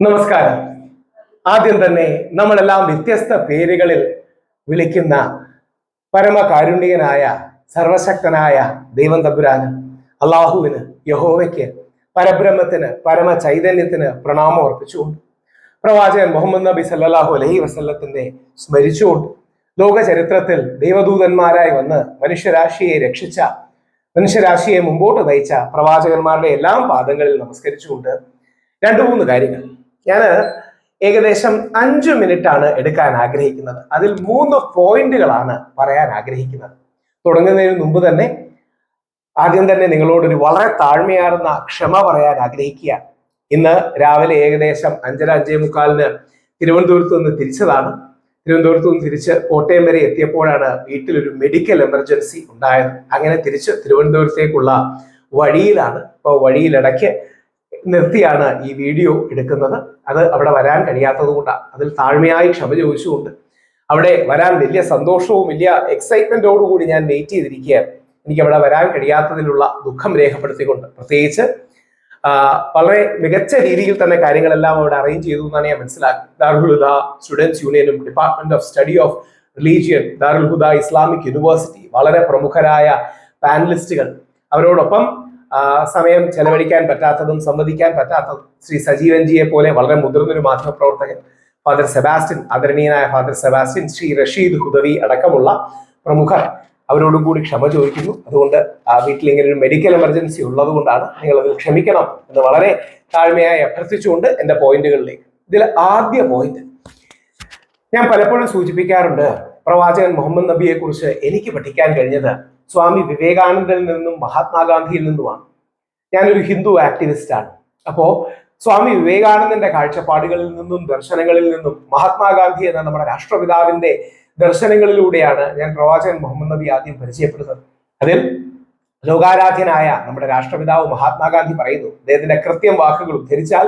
നമസ്കാരം. ആദ്യം തന്നെ നമ്മളെല്ലാം വ്യത്യസ്ത പേരുകളിൽ വിളിക്കുന്ന പരമകാരുണ്യനായ സർവശക്തനായ ദൈവം തമ്പുരാന് അള്ളാഹുവിന് യഹോവയ്ക്ക് പരബ്രഹ്മത്തിന് പരമ ചൈതന്യത്തിന് പ്രണാമം അർപ്പിച്ചുകൊണ്ട് പ്രവാചകൻ മുഹമ്മദ് നബി സല്ലാഹു അലഹി വസല്ലത്തിന്റെ സ്മരിച്ചുകൊണ്ട് ലോക ചരിത്രത്തിൽ ദൈവദൂതന്മാരായി വന്ന് മനുഷ്യരാശിയെ രക്ഷിച്ച മനുഷ്യരാശിയെ മുമ്പോട്ട് നയിച്ച പ്രവാചകന്മാരുടെ എല്ലാം പാദങ്ങളിൽ നമസ്കരിച്ചുകൊണ്ട് രണ്ടു മൂന്ന് കാര്യങ്ങൾ ഞാൻ ഏകദേശം അഞ്ചു മിനിറ്റ് ആണ് എടുക്കാൻ ആഗ്രഹിക്കുന്നത്. അതിൽ മൂന്ന് പോയിന്റുകളാണ് പറയാൻ ആഗ്രഹിക്കുന്നത്. തുടങ്ങുന്നതിന് മുമ്പ് തന്നെ ആദ്യം തന്നെ നിങ്ങളോടൊരു വളരെ താഴ്മയാർന്ന ക്ഷമ പറയാൻ ആഗ്രഹിക്കുക. ഇന്ന് രാവിലെ ഏകദേശം അഞ്ചര അഞ്ചേ മുക്കാലിന് തിരുവനന്തപുരത്ത് നിന്ന് തിരിച്ചതാണ്. തിരുവനന്തപുരത്ത് നിന്ന് തിരിച്ച് കോട്ടയം വരെ എത്തിയപ്പോഴാണ് വീട്ടിലൊരു മെഡിക്കൽ എമർജൻസി ഉണ്ടായത്. അങ്ങനെ തിരിച്ച് തിരുവനന്തപുരത്തേക്കുള്ള വഴിയിലാണ്. ഇപ്പോൾ വഴിയിലിടയ്ക്ക് നിർത്തിയാണ് ഈ വീഡിയോ എടുക്കുന്നത്. അത് അവിടെ വരാൻ കഴിയാത്തത് കൊണ്ടാണ് അതിൽ താഴ്മയായി ക്ഷമ ചോദിച്ചുകൊണ്ട്. അവിടെ വരാൻ വലിയ സന്തോഷവും വലിയ എക്സൈറ്റ്മെന്റോടുകൂടി ഞാൻ വെയിറ്റ് ചെയ്തിരിക്കുകയാണ്. എനിക്ക് അവിടെ വരാൻ കഴിയാത്തതിലുള്ള ദുഃഖം രേഖപ്പെടുത്തിക്കൊണ്ട്. പ്രത്യേകിച്ച് വളരെ മികച്ച രീതിയിൽ തന്നെ കാര്യങ്ങളെല്ലാം അവിടെ അറേഞ്ച് ചെയ്തു എന്നാണ് ഞാൻ മനസ്സിലാക്കുന്നത്. ഹുദ സ്റ്റുഡൻസ് യൂണിയനും department of study of religion Darul Huda Islamic university വളരെ പ്രമുഖരായ പാനലിസ്റ്റുകൾ അവരോടൊപ്പം സമയം ചെലവഴിക്കാൻ പറ്റാത്തതും സംവദിക്കാൻ പറ്റാത്തതും ശ്രീ സജീവൻ ജിയെ പോലെ വളരെ മുതിർന്നൊരു മാധ്യമപ്രവർത്തകൻ ഫാദർ സെബാസ്റ്റ്യൻ ആദരണീയനായ ഫാദർ സെബാസ്റ്റ്യൻ ശ്രീ റഷീദ് ഹുദവി അടക്കമുള്ള പ്രമുഖർ അവരോടും കൂടി ക്ഷമ ചോദിക്കുന്നു. അതുകൊണ്ട് ആ വീട്ടിൽ ഇങ്ങനെ ഒരു മെഡിക്കൽ എമർജൻസി ഉള്ളതുകൊണ്ടാണ് നിങ്ങൾ അതിൽ ക്ഷമിക്കണം എന്ന് വളരെ താഴ്മയായി അഭ്യർത്ഥിച്ചുകൊണ്ട് എന്റെ പോയിന്റുകളിലേക്ക്. ഇതിൽ ആദ്യ പോയിന്റ്. ഞാൻ പലപ്പോഴും സൂചിപ്പിക്കാറുണ്ട് പ്രവാചകൻ മുഹമ്മദ് നബിയെ കുറിച്ച് എനിക്ക് പഠിക്കാൻ കഴിഞ്ഞത് സ്വാമി വിവേകാനന്ദനിൽ നിന്നും മഹാത്മാഗാന്ധിയിൽ നിന്നുമാണ്. ഞാനൊരു ഹിന്ദു ആക്ടിവിസ്റ്റാണ് അപ്പോ സ്വാമി വിവേകാനന്ദന്റെ കാഴ്ചപ്പാടുകളിൽ നിന്നും ദർശനങ്ങളിൽ നിന്നും മഹാത്മാഗാന്ധി എന്ന നമ്മുടെ രാഷ്ട്രപിതാവിന്റെ ദർശനങ്ങളിലൂടെയാണ് ഞാൻ പ്രവാചകൻ മുഹമ്മദ് നബി ആദ്യം പരിചയപ്പെടുന്നത്. അതിൽ ലോകാരാധ്യനായ നമ്മുടെ രാഷ്ട്രപിതാവ് മഹാത്മാഗാന്ധി പറയുന്നു അദ്ദേഹത്തിന്റെ കൃത്യം വാക്കുകൾ ഉദ്ധരിച്ചാൽ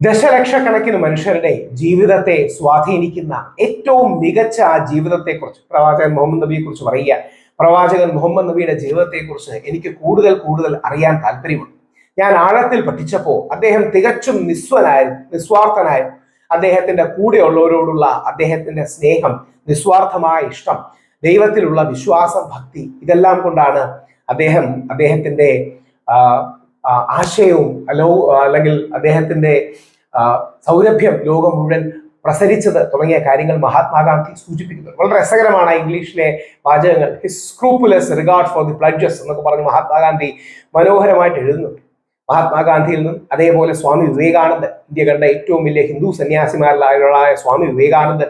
ദശലക്ഷക്കണക്കിന് മനുഷ്യരുടെ ജീവിതത്തെ സ്വാധീനിക്കുന്ന ഏറ്റവും മികച്ച ആ ജീവിതത്തെക്കുറിച്ച് പ്രവാചകൻ മുഹമ്മദ് നബിയെ കുറിച്ച് പറയുക. പ്രവാചകൻ മുഹമ്മദ് നബിയുടെ ജീവിതത്തെക്കുറിച്ച് എനിക്ക് കൂടുതൽ കൂടുതൽ അറിയാൻ താല്പര്യമുണ്ട്. ഞാൻ ആഴത്തിൽ പഠിച്ചപ്പോൾ അദ്ദേഹം തികച്ചും നിസ്വനായിരുന്നു നിസ്വാർത്ഥനായിരുന്നു അദ്ദേഹത്തിന്റെ കൂടെയുള്ളവരോടുള്ള അദ്ദേഹത്തിന്റെ സ്നേഹം നിസ്വാർത്ഥമായ ഇഷ്ടം ദൈവത്തിലുള്ള വിശ്വാസം ഭക്തി ഇതെല്ലാം കൊണ്ടാണ് അദ്ദേഹം അദ്ദേഹത്തിന്റെ ആശയവും അലോ അല്ലെങ്കിൽ അദ്ദേഹത്തിന്റെ സൗരഭ്യം ലോകം മുഴുവൻ പ്രസരിച്ചത് തുടങ്ങിയ കാര്യങ്ങൾ മഹാത്മാഗാന്ധി സൂചിപ്പിക്കുന്നു. വളരെ രസകരമാണ് ഇംഗ്ലീഷിലെ വാചകങ്ങൾ. His regard for the pledges എന്നൊക്കെ പറഞ്ഞ് മഹാത്മാഗാന്ധി മനോഹരമായിട്ട് എഴുതുന്നുണ്ട്. മഹാത്മാഗാന്ധിയിൽ നിന്നും അതേപോലെ സ്വാമി വിവേകാനന്ദൻ. ഇന്ത്യ കണ്ട ഏറ്റവും വലിയ ഹിന്ദു സന്യാസിമാരിലായ സ്വാമി വിവേകാനന്ദൻ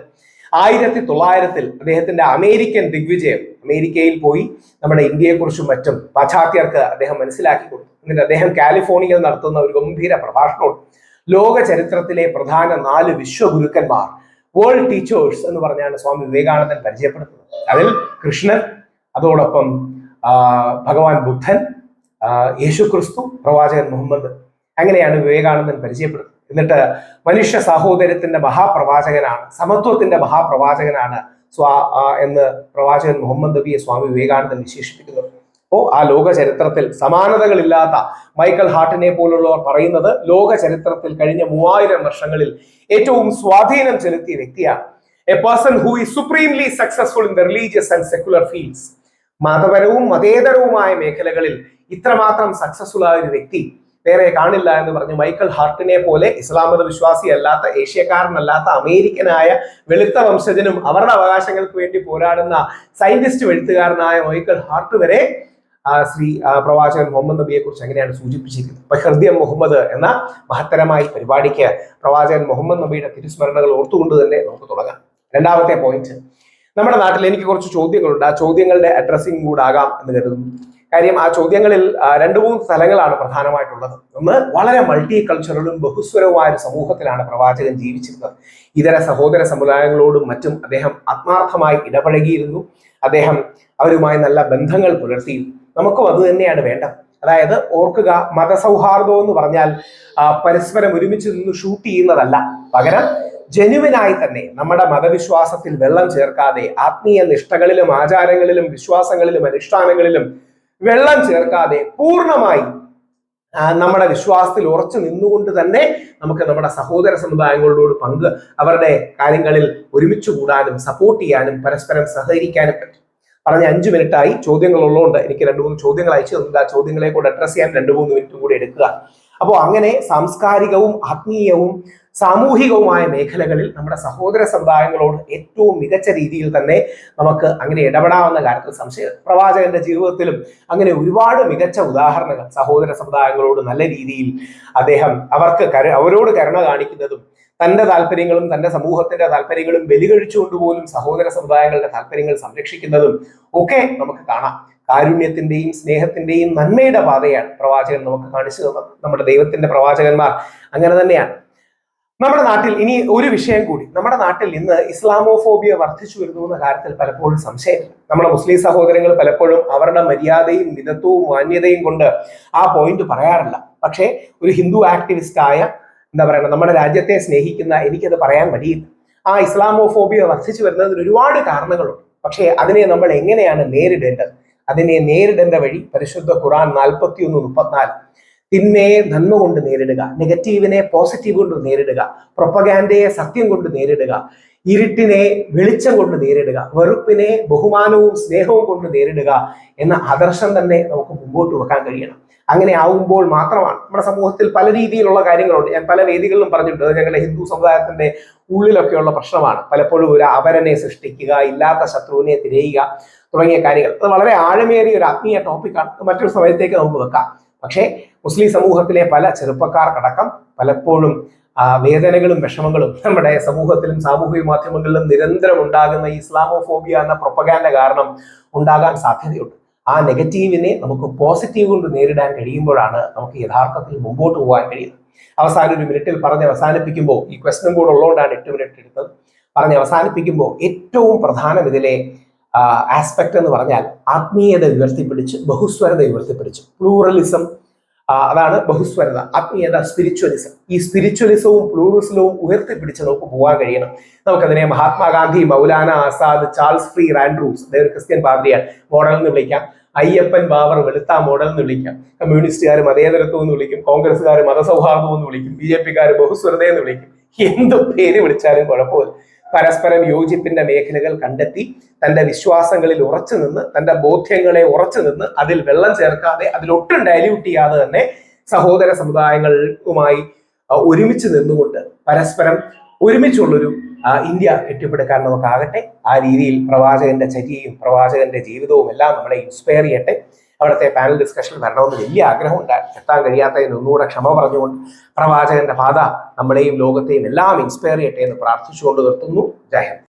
ആയിരത്തി തൊള്ളായിരത്തിൽ അദ്ദേഹത്തിന്റെ അമേരിക്കൻ ദിഗ്വിജയം അമേരിക്കയിൽ പോയി നമ്മുടെ ഇന്ത്യയെക്കുറിച്ചും മറ്റും പാശ്ചാത്യർക്ക് അദ്ദേഹം മനസ്സിലാക്കി കൊടുത്തു. എന്നിട്ട് അദ്ദേഹം കാലിഫോർണിയയിൽ നടത്തുന്ന ഒരു ഗംഭീര പ്രഭാഷണമുണ്ട് ലോക ചരിത്രത്തിലെ പ്രധാന നാല് വിശ്വഗുരുക്കന്മാർ വേൾഡ് ടീച്ചേഴ്സ് എന്ന് പറഞ്ഞാണ് സ്വാമി വിവേകാനന്ദൻ പരിചയപ്പെടുത്തുന്നത്. അതിൽ കൃഷ്ണൻ അതോടൊപ്പം ഭഗവാൻ ബുദ്ധൻ യേശു ക്രിസ്തു പ്രവാചകൻ മുഹമ്മദ്. അങ്ങനെയാണ് വിവേകാനന്ദൻ പരിചയപ്പെടുന്നത് എന്നിട്ട് മനുഷ്യ സഹോദര്യത്തിന്റെ മഹാപ്രവാചകനാണ് സമത്വത്തിന്റെ മഹാപ്രവാചകനാണ് സ്വാ എന്ന് പ്രവാചകൻ മുഹമ്മദ് നബിയെ സ്വാമി വിവേകാനന്ദൻ വിശേഷിപ്പിക്കുന്നത് അപ്പോ ആ ലോക ചരിത്രത്തിൽ സമാനതകളില്ലാത്ത മൈക്കൽ ഹാർട്ടിനെ പോലുള്ളവർ പറയുന്നത് ലോക ചരിത്രത്തിൽ കഴിഞ്ഞ മൂവായിരം വർഷങ്ങളിൽ ഏറ്റവും സ്വാധീനം ചെലുത്തിയ വ്യക്തിയാണ്. A person who is supremely successful in the religious and secular fields മതപരവും മതേതരവുമായ മേഖലകളിൽ ഇത്രമാത്രം സക്സസ്ഫുൾ ആയ ഒരു വ്യക്തി വേറെ കാണില്ല എന്ന് പറഞ്ഞു മൈക്കൽ ഹാർട്ടിനെ പോലെ ഇസ്ലാം മത വിശ്വാസി അല്ലാത്ത ഏഷ്യക്കാരനല്ലാത്ത അമേരിക്കനായ വെളുത്ത വംശജനും അവരുടെ അവകാശങ്ങൾക്ക് വേണ്ടി പോരാടുന്ന സയന്റിസ്റ്റ് എഴുത്തുകാരനായ മൈക്കൽ ഹാർട്ട് വരെ ശ്രീ പ്രവാചകൻ മുഹമ്മദ് നബിയെ കുറിച്ച് അങ്ങനെയാണ് സൂചിപ്പിച്ചിരിക്കുന്നത്? അപ്പൊ ഹൃദയം മുഹമ്മദ് എന്ന മഹത്തരമായ പരിപാടിക്ക് പ്രവാചകൻ മുഹമ്മദ് നബിയുടെ തിരുസ്മരണകൾ ഓർത്തുകൊണ്ട് തന്നെ നമുക്ക് തുടങ്ങാം. രണ്ടാമത്തെ പോയിന്റ് നമ്മുടെ നാട്ടിൽ എനിക്ക് കുറച്ച് ചോദ്യങ്ങളുണ്ട്. ആ ചോദ്യങ്ങളുടെ അഡ്രസ്സിംഗ് കൂടാകാം എന്ന് കരുതുന്നു. കാര്യം ആ ചോദ്യങ്ങളിൽ രണ്ടു മൂന്ന് സ്ഥലങ്ങളാണ് പ്രധാനമായിട്ടുള്ളത്. ഒന്ന് വളരെ മൾട്ടി കൾച്ചറലും ബഹുസ്വരവുമായ ഒരു സമൂഹത്തിലാണ് പ്രവാചകൻ ജീവിച്ചിരുന്നത്. ഇതര സഹോദര സമുദായങ്ങളോടും മറ്റും അദ്ദേഹം ആത്മാർത്ഥമായി ഇടപഴകിയിരുന്നു. അദ്ദേഹം അവരുമായി നല്ല ബന്ധങ്ങൾ പുലർത്തിയിരുന്നു നമുക്കും അത് തന്നെയാണ് വേണ്ടത്. അതായത് ഓർക്കുക മതസൗഹാർദ്ദം എന്ന് പറഞ്ഞാൽ പരസ്പരം ഒരുമിച്ച് നിന്ന് ഷൂട്ട് ചെയ്യുന്നതല്ല. പകരം ജനുവിനായി തന്നെ നമ്മുടെ മതവിശ്വാസത്തിൽ വെള്ളം ചേർക്കാതെ ആത്മീയ നിഷ്ഠകളിലും ആചാരങ്ങളിലും വിശ്വാസങ്ങളിലും അനുഷ്ഠാനങ്ങളിലും വെള്ളം ചേർക്കാതെ പൂർണമായി നമ്മുടെ വിശ്വാസത്തിൽ ഉറച്ചു നിന്നുകൊണ്ട് തന്നെ നമുക്ക് നമ്മുടെ സഹോദര സമുദായങ്ങളോട് പങ്ക് അവരുടെ കാര്യങ്ങളിൽ ഒരുമിച്ച് കൂടാനും സപ്പോർട്ട് ചെയ്യാനും പരസ്പരം സഹകരിക്കാനും പറ്റും. പറഞ്ഞ അഞ്ചു മിനിറ്റായി ചോദ്യങ്ങൾ ഉള്ളതുകൊണ്ട് എനിക്ക് രണ്ട് മൂന്ന് ചോദ്യങ്ങൾ അയച്ചു തന്നിട്ടുണ്ട്. ആ ചോദ്യങ്ങളെ കൂടെ അഡ്രസ് ചെയ്യാൻ രണ്ട് മൂന്ന് മിനിറ്റും കൂടി എടുക്കുക. അപ്പോൾ അങ്ങനെ സാംസ്കാരികവും ആത്മീയവും സാമൂഹികവുമായ മേഖലകളിൽ നമ്മുടെ സഹോദര സമുദായങ്ങളോട് ഏറ്റവും മികച്ച രീതിയിൽ തന്നെ നമുക്ക് അങ്ങനെ ഇടപെടാവുന്ന കാര്യത്തിൽ സംശയ പ്രവാചകന്റെ ജീവിതത്തിലും അങ്ങനെ ഒരുപാട് മികച്ച ഉദാഹരണങ്ങൾ സഹോദര സമുദായങ്ങളോട് നല്ല രീതിയിൽ അദ്ദേഹം അവർക്ക് അവരോട് കരുണ കാണിക്കുന്നതും തന്റെ താല്പര്യങ്ങളും തന്റെ സമൂഹത്തിന്റെ താല്പര്യങ്ങളും ബലികഴിച്ചുകൊണ്ട് പോലും സഹോദര സമുദായങ്ങളുടെ താല്പര്യങ്ങൾ സംരക്ഷിക്കുന്നതും ഒക്കെ നമുക്ക് കാണാം. കാരുണ്യത്തിന്റെയും സ്നേഹത്തിന്റെയും നന്മയുടെ പാതയാണ് പ്രവാചകൻ നമുക്ക് കാണിച്ചു തന്നത്. നമ്മുടെ ദൈവത്തിന്റെ പ്രവാചകന്മാർ അങ്ങനെ തന്നെയാണ്. നമ്മുടെ നാട്ടിൽ ഇനി ഒരു വിഷയം കൂടി. നമ്മുടെ നാട്ടിൽ ഇന്ന് ഇസ്ലാമോഫോബിയ വർദ്ധിച്ചു വരുന്നു എന്ന കാര്യത്തിൽ പലപ്പോഴും സംശയമില്ല. നമ്മുടെ മുസ്ലിം സഹോദരങ്ങൾ പലപ്പോഴും അവരുടെ മര്യാദയും മിതത്വവും മാന്യതയും കൊണ്ട് ആ പോയിന്റ് പറയാറില്ല. പക്ഷേ ഒരു ഹിന്ദു ആക്ടിവിസ്റ്റ് ആയ എന്താ പറയുക നമ്മുടെ രാജ്യത്തെ സ്നേഹിക്കുന്ന എനിക്കത് പറയാൻ മടിയില്ല ആ ഇസ്ലാമോഫോബിയ വർദ്ധിച്ചു വരുന്നതിന് ഒരുപാട് കാരണങ്ങളുണ്ട്. പക്ഷേ അതിനെ നമ്മൾ എങ്ങനെയാണ് നേരിടേണ്ടത്? അതിനെ നേരിടേണ്ട വഴി പരിശുദ്ധ ഖുറാൻ നാൽപ്പത്തി ഒന്ന് മുപ്പത്തിനാല്. തിന്മയെ നന്മ കൊണ്ട് നേരിടുക നെഗറ്റീവിനെ പോസിറ്റീവ് കൊണ്ട് നേരിടുക പ്രൊപ്പഗാൻഡയെ സത്യം കൊണ്ട് നേരിടുക. ഇരുട്ടിനെ വെളിച്ചം കൊണ്ട് നേരിടുക വെറുപ്പിനെ ബഹുമാനവും സ്നേഹവും കൊണ്ട് നേരിടുക എന്ന ആദർശം തന്നെ നമുക്ക് മുമ്പോട്ട് വെക്കാൻ കഴിയണം. അങ്ങനെ ആവുമ്പോൾ മാത്രമാണ് നമ്മുടെ സമൂഹത്തിൽ പല രീതിയിലുള്ള കാര്യങ്ങളുണ്ട്. ഞാൻ പല വേദികളിലും പറഞ്ഞിട്ടുണ്ട് ഞങ്ങളുടെ ഹിന്ദു സമുദായത്തിന്റെ ഉള്ളിലൊക്കെയുള്ള പ്രശ്നമാണ്. പലപ്പോഴും ഒരു അവരനെ സൃഷ്ടിക്കുക ഇല്ലാത്ത ശത്രുവിനെ തിരയുക തുടങ്ങിയ കാര്യങ്ങൾ. അത് വളരെ ആഴമേറിയ ഒരു ആത്മീയ ടോപ്പിക്കാണ്. മറ്റൊരു സമയത്തേക്ക് നമുക്ക് വെക്കാം. പക്ഷേ മുസ്ലിം സമൂഹത്തിലെ പല ചെറുപ്പക്കാർക്കടക്കം പലപ്പോഴും വേദനകളും വിഷമങ്ങളും നമ്മുടെ സമൂഹത്തിലും സാമൂഹിക മാധ്യമങ്ങളിലും നിരന്തരം ഉണ്ടാകുന്ന ഇസ്ലാമോഫോബിയ എന്ന പ്രൊപ്പഗാൻഡ കാരണം ഉണ്ടാകാൻ സാധ്യതയുണ്ട്. ആ നെഗറ്റീവിനെ നമുക്ക് പോസിറ്റീവ് കൊണ്ട് നേരിടാൻ കഴിയുമ്പോഴാണ് നമുക്ക് യഥാർത്ഥത്തിൽ മുമ്പോട്ട് പോകാൻ കഴിയുന്നത്. അവസാനം ഒരു മിനിറ്റിൽ പറഞ്ഞ് അവസാനിപ്പിക്കുമ്പോൾ ഈ ക്വസ്റ്റനും കൂടെ ഉള്ളതുകൊണ്ടാണ് എട്ട് മിനിറ്റ് എടുത്തത്. പറഞ്ഞ് അവസാനിപ്പിക്കുമ്പോൾ ഏറ്റവും പ്രധാനം ഇതിലെ ആസ്പെക്ട് എന്ന് പറഞ്ഞാൽ ആത്മീയത ഉയർത്തിപ്പിടിച്ച് ബഹുസ്വരത ഉയർത്തിപ്പിടിച്ച്. പ്ലൂറലിസം അതാണ് ബഹുസ്വരത ആത്മീയത സ്പിരിച്വലിസം ഈ സ്പിരിച്വലിസവും പ്ലൂറിസവും ഉയർത്തിപ്പിടിച്ച് നമുക്ക് പോകാൻ കഴിയണം. നമുക്കതിനെ Mahatma Gandhi Maulana Azad Charles Freer Andrews അതായത് ക്രിസ്ത്യൻ പാദ്രിയാണ് മോഡൽ എന്ന് വിളിക്കാം. അയ്യപ്പൻ ബാബർ വെളുത്ത മോഡൽ എന്ന് വിളിക്കാം. കമ്മ്യൂണിസ്റ്റുകാർ മതേതരത്വം എന്ന് വിളിക്കും. കോൺഗ്രസ്സുകാർ മതസൗഹാർദ്ദം എന്ന് വിളിക്കും. ബി ജെ പിക്കാർ ബഹുസ്വരത എന്ന് വിളിക്കും. എന്ത് പേര് വിളിച്ചാലും കുഴപ്പമില്ല. പരസ്പരം യോജിപ്പിന്റെ മേഖലകൾ കണ്ടെത്തി തന്റെ വിശ്വാസങ്ങളിൽ ഉറച്ചു നിന്ന് തന്റെ ബോധ്യങ്ങളെ ഉറച്ചു നിന്ന് അതിൽ വെള്ളം ചേർക്കാതെ അതിലൊട്ടും ഡയല്യൂട്ട് ചെയ്യാതെ തന്നെ സഹോദര സമുദായങ്ങളുമായി ഒരുമിച്ച് നിന്നുകൊണ്ട് പരസ്പരം ഒരുമിച്ചുള്ളൊരു ഇന്ത്യ കെട്ടിപ്പടുക്കാൻ നമുക്കാകട്ടെ. ആ രീതിയിൽ പ്രവാചകന്റെ ചര്യയും പ്രവാചകന്റെ ജീവിതവും എല്ലാം നമ്മളെ ഇൻസ്പയർ ചെയ്യട്ടെ. അവിടുത്തെ പാനൽ ഡിസ്കഷൻ വരണമെന്ന് വലിയ ആഗ്രഹമുണ്ട് എത്താൻ കഴിയാത്തതിന് ഒന്നുകൂടെ ക്ഷമ പറഞ്ഞുകൊണ്ട് പ്രവാചകന്റെ പാത നമ്മളെയും ലോകത്തെയും എല്ലാം ഇൻസ്പയർ ചെയ്യട്ടെ എന്ന് പ്രാർത്ഥിച്ചുകൊണ്ട് നിർത്തുന്നു. ജയ